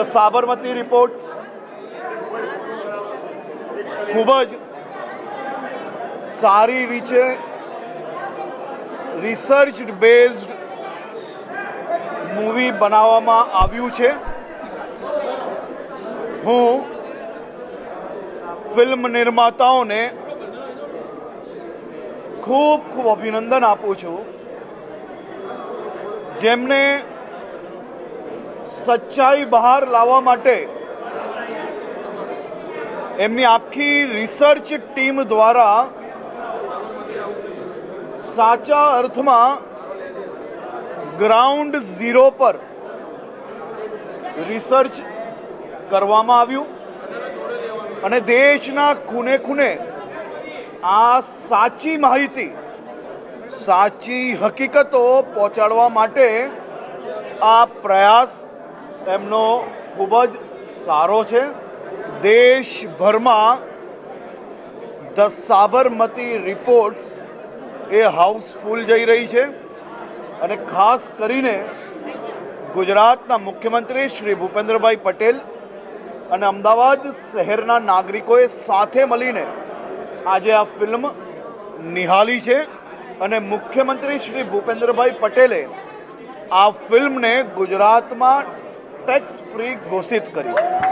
The Sabarmati reports ખૂબ જ સારી રીતે રિસર્ચ બેઝડ મૂવી બનાવવામાં આવ્યું છે હું ફિલ્મ નિર્માતાઓને ખૂબ ખૂબ અભિનંદન આપું છું જેમને સચ્ચાઈ બહાર લાવવા માટે એમની આખી રિસર્ચ ટીમ દ્વારા સાચા અર્થમાં ગ્રાઉન્ડ ઝીરો પર રિસર્ચ કરવામાં આવ્યું અને દેશના ખૂને ખૂને આ સાચી માહિતી, સાચી હકીકતો પહોંચાડવા માટે આ પ્રયાસ એમનો ખૂબ જ સારો છે. દેશભરમાં ધ સાબરમતી રિપોર્ટ્સ એ હાઉસફુલ જઈ રહી છે અને ખાસ કરીને ગુજરાતના મુખ્યમંત્રી શ્રી ભૂપેન્દ્રભાઈ પટેલ અને અમદાવાદ શહેરના નાગરિકોએ સાથે મળીને આજે આ ફિલ્મ નિહાળી છે અને મુખ્યમંત્રી શ્રી ભૂપેન્દ્રભાઈ પટેલે આ ફિલ્મને ગુજરાતમાં ટેક્સ ફ્રી ઘોષિત કરી છે.